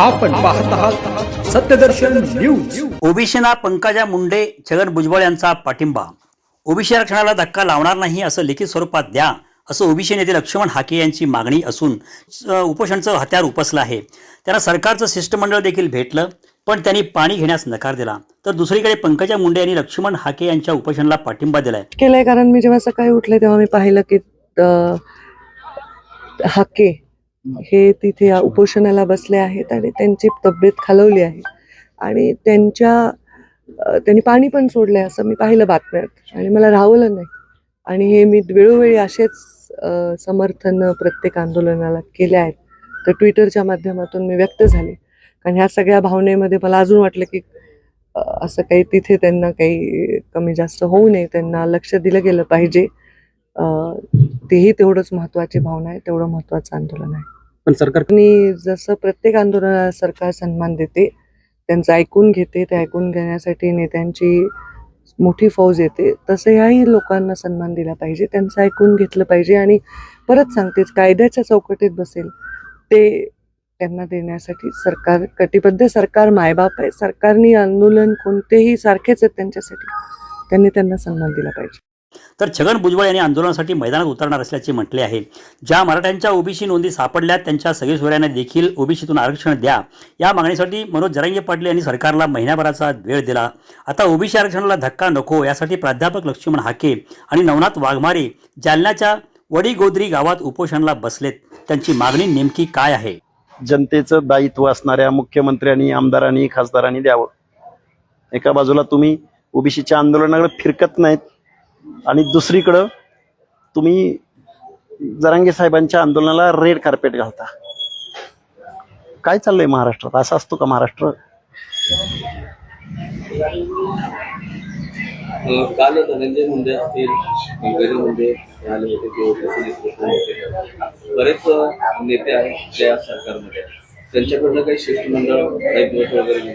आपण पाहत आहात सत्यदर्शन न्यूज. ओबीसीना पंकजा मुंडे छगन भुजबळ यांचा पाठिंबा. ओबीसी आरक्षणाला धक्का लावणार नाही असं लिखित स्वरूपात द्या असं ओबीसी नेते लक्ष्मण हाके यांची मागणी असून उपोषणचं हत्यार उपसलं आहे. त्यांना सरकारचं शिष्टमंडळ देखील भेटलं पण त्यांनी पाणी घेण्यास नकार दिला. तर दुसरीकडे पंकजा मुंडे यांनी लक्ष्मण हाके यांच्या उपोषणाला पाठिंबा दिलाय. केलंय कारण मी जेव्हा सकाळी उठले तेव्हा मी पाहिलं की हाके हे तिथे उपोषणाला बसले आहेत आणि त्यांची तब्येत खालवली आहे. आणि त्यांच्या त्यांनी पाणी पण सोडलंय असं मी पाहिलं बातम्यात. आणि मला राहवलं नाही. आणि हे मी वेळोवेळी असेच समर्थन प्रत्येक आंदोलनाला केले आहेत. तर ट्विटरच्या माध्यमातून मी व्यक्त झाले. कारण ह्या सगळ्या भावनेमध्ये मला अजून वाटलं की असं काही तिथे त्यांना काही कमी जास्त होऊ नये. त्यांना लक्ष दिलं गेलं पाहिजे. तेही तेवढंच महत्वाची भावना आहे. तेवढं महत्वाचं आंदोलन आहे. पण सरकार आणि जसं प्रत्येक आंदोलनाला सरकार सन्मान देते त्यांचं ऐकून घेते ते ऐकून घेण्यासाठी नेत्यांची मोठी फौज येते तसं ह्याही लोकांना सन्मान दिला पाहिजे त्यांचं ऐकून घेतलं पाहिजे आणि परत सांगतेच कायद्याच्या चौकटीत बसेल ते त्यांना देण्यासाठी सरकार कटिबद्ध सरकार मायबाप आहे सरकारनी आंदोलन कोणतेही सारखेच आहेत त्यांच्यासाठी त्यांनी त्यांना सन्मान दिला पाहिजे. तर छगन भुजबळ यांनी आंदोलनासाठी मैदानात उतरणार असल्याचे म्हटले आहे. ज्या मराठ्यांच्या ओबीसी नोंदी सापडल्या त्यांच्या सगळेसोऱ्यांना देखील ओबीसीतून आरक्षण द्या. या मागणीसाठी मनोज जरांगे पाटील यांनी सरकारला महिन्याभराचा वेळ दिला. आता ओबीसी आरक्षणाला धक्का नको यासाठी प्राध्यापक लक्ष्मण हाके आणि नवनाथ वाघमारे जालन्याच्या वडीगोद्री गावात उपोषणाला बसलेत. त्यांची मागणी नेमकी काय आहे? जनतेचं दायित्व असणाऱ्या मुख्यमंत्र्यांनी आमदारांनी खासदारांनी द्यावं. एका बाजूला तुम्ही ओबीसीच्या आंदोलनाकडे फिरकत नाहीत आणि दुसरीकडं तुम्ही जरांगे साहेबांच्या आंदोलनाला रेड कार्पेट घालता. काय चाललंय महाराष्ट्रात? असं असतो का महाराष्ट्र? काल धनंजय मुंडे असतील पंकजा मुंडे आले होते होते. बरेच नेते आहेत त्या सरकारमध्ये. त्यांच्याकडनं काही शिष्टमंडळ वगैरे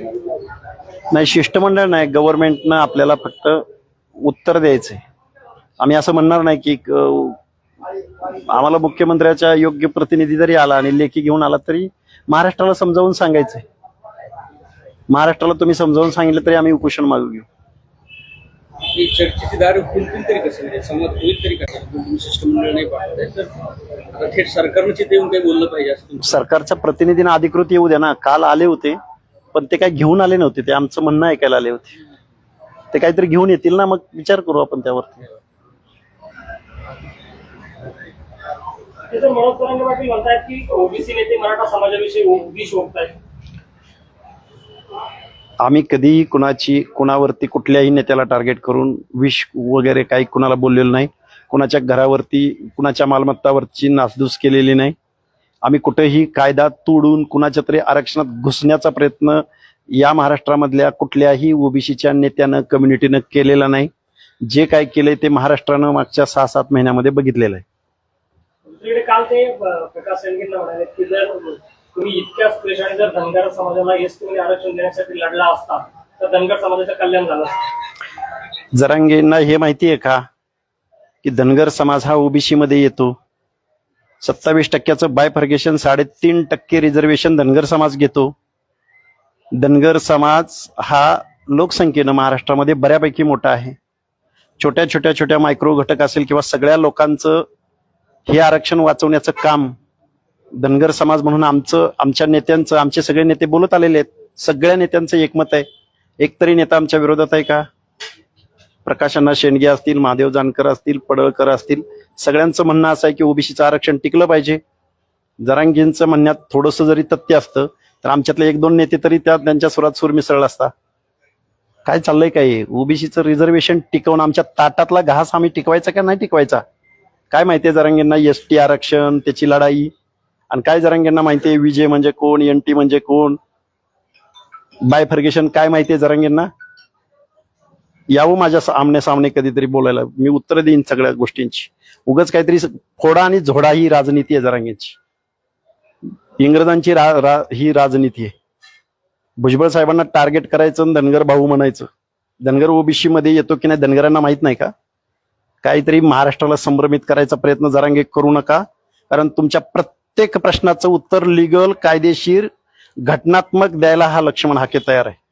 नाही शिष्टमंडळ नाही गव्हर्नमेंटनं आपल्याला फक्त उत्तर द्यायचंय. आम्ही असं म्हणणार नाही की आम्हाला मुख्यमंत्र्याचा योग्य प्रतिनिधी जरी आला आणि लेखी घेऊन आला तरी महाराष्ट्राला समजावून सांगायचंय. महाराष्ट्राला तुम्ही समजावून सांगितलं तरी आम्ही उपोषण मागू घेऊ. चर्चेची दारू खुलतील तरी कसं म्हणजे संमत होईल तरी कसं? शिष्टमंडळ नाही तर आता थेट सरकारनं तिथे येऊन काही बोललं पाहिजे असं सरकारच्या प्रतिनिधीनं अधिकृत येऊ द्या ना. काल आले होते पण ते काय घेऊन आले नव्हते. ते आमचं म्हणणं ऐकायला आले होते. ते काहीतरी घेऊन येतील ना? मग विचार करू आपण त्यावरती. मनोज पाटील म्हणतायत की ओबीसी नेते मराठा समाजाविषयी विष आम्ही कधीही कुणाची कुणावरती कुठल्याही नेत्याला टार्गेट करून विष वगैरे काही कुणाला बोललेलो नाही. कुणाच्या घरावरती कुणाच्या मालमत्तावरची नासधूस केलेली नाही. आम्ही कुठेही कायदा तोडून कुणाच्या तरी आरक्षणात घुसण्याचा प्रयत्न या महाराष्ट्रामधल्या कुठल्याही ओबीसीच्या नेत्यानं कम्युनिटीनं केलेला नाही. जे काय केलंय ते महाराष्ट्रानं मागच्या सहा सात महिन्यामध्ये बघितलेलं आहे. दुसरीकडे काल ते अं, प्रकाश संगीतला म्हणाले की जर तुम्ही इतक्याच क्लेशाने जर धनगर समाजाला एस टी मध्ये आरक्षण देण्यासाठी लढला असता तर धनगर समाजाचं कल्याण झालं असतं. जरांगेंना हे माहिती आहे का? की धनगर समाज हा ओबीसी मध्ये येतो. सत्तावीस टक्क्याचं बायफर्गेशन साडेतीन टक्के रिझर्वेशन धनगर समाज घेतो. धनगर समाज हा लोकसंख्येनं महाराष्ट्रामध्ये बऱ्यापैकी मोठा आहे. छोट्या छोट्या छोट्या मायक्रो घटक असेल किंवा सगळ्या लोकांचं हे आरक्षण वाचवण्याचं काम धनगर समाज म्हणून आमचं आमच्या नेत्यांचं आमचे सगळे नेते बोलत आलेले आहेत. सगळ्या नेत्यांचं एकमत आहे. एक तरी नेता आमच्या विरोधात आहे का? प्रकाश अण्णा शेंडगे असतील महादेव जानकर असतील पडळकर असतील सगळ्यांचं म्हणणं असं आहे की ओबीसीचं आरक्षण टिकलं पाहिजे. जरांगींचं म्हणण्यात थोडंसं जरी तथ्य असतं तर आमच्यातले एक दोन नेते तरी त्या त्यांच्या सुरात सूर मिसळला असता. काय चाललंय काय? ओबीसीचं रिझर्वेशन टिकवून आमच्या ताटातला घास आम्ही टिकवायचा का नाही टिकवायचा? काय माहितीये जरांगींना एस टी आरक्षण त्याची लढाई? आणि काय जरांगींना माहितीये विजय म्हणजे कोण एन टी म्हणजे कोण? बायफर्गेशन काय माहितीये जरांगींना? यावं माझ्या आमने सामने कधीतरी बोलायला. मी उत्तर देईन सगळ्या गोष्टींची. उगाच काहीतरी फोडा आणि झोडा ही राजनीती आहे जरांगींची. इंग्रजांची रा, रा, ही राजनीती आहे. भुजबळ साहेबांना टार्गेट करायचं आणि धनगर भाऊ म्हणायचं. धनगर ओबीसी मध्ये येतो की नाही धनगरांना माहीत नाही का? काहीतरी महाराष्ट्राला संभ्रमित करायचा प्रयत्न जरांगे करू नका. कारण तुमच्या प्रत्येक प्रश्नाचं उत्तर लिगल कायदेशीर घटनात्मक द्यायला हा लक्ष्मण हाके तयार आहे.